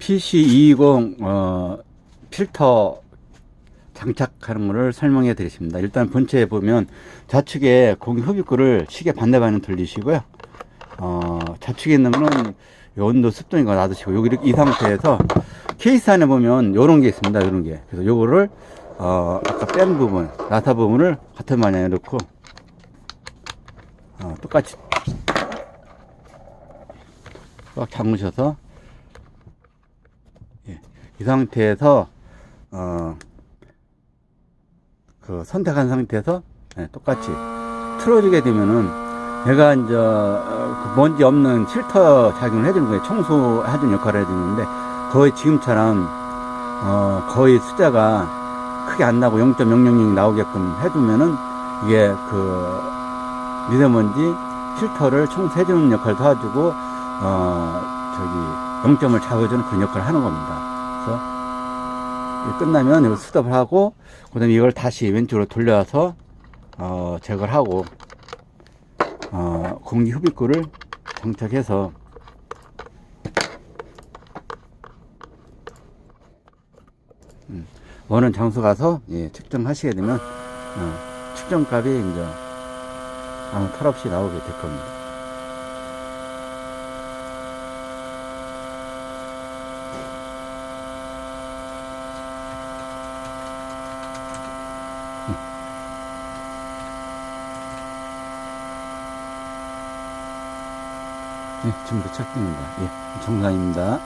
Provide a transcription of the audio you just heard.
PC220 어, 필터 장착하는 것을 설명해 드리겠습니다. 일단 본체에 보면 좌측에 공기 흡입구를 시계 반대 방향 돌리시고요. 어, 좌측에 있는 거는 요 온도 습도 인 거 놔두시고 여기 이 상태에서 케이스 안에 보면 요런 게 있습니다. 요런 게. 그래서 요거를 어, 아까 뺀 부분, 나사 부분을 같은 방향에 넣고 어, 똑같이 꽉 잠그셔서 예, 이 상태에서 어, 그 선택한 상태에서 예, 똑같이 틀어주게 되면은 얘가 이제 어, 그 먼지 없는 필터 작용을 해주는 거예요. 청소해주는 역할을 해주는데 거의 지금처럼 어, 거의 숫자가 크게 안 나고 0.000이 나오게끔 해주면은 이게 그 미세먼지 필터를 청소해주는 역할을 도와주고 어 저기 0점을 잡아주는 그런 역할을 하는 겁니다. 그래서 끝나면 이거 수답을 하고 그 다음에 이걸 다시 왼쪽으로 돌려서 어 제거를 하고 어 공기 흡입구를 장착해서 음, 원하는 장소 가서 예, 측정하시게 되면 어, 측정값이 이제 아무 탈 없이 나오게 될 겁니다. 예, 지금 도착됩니다. 예, 정상입니다.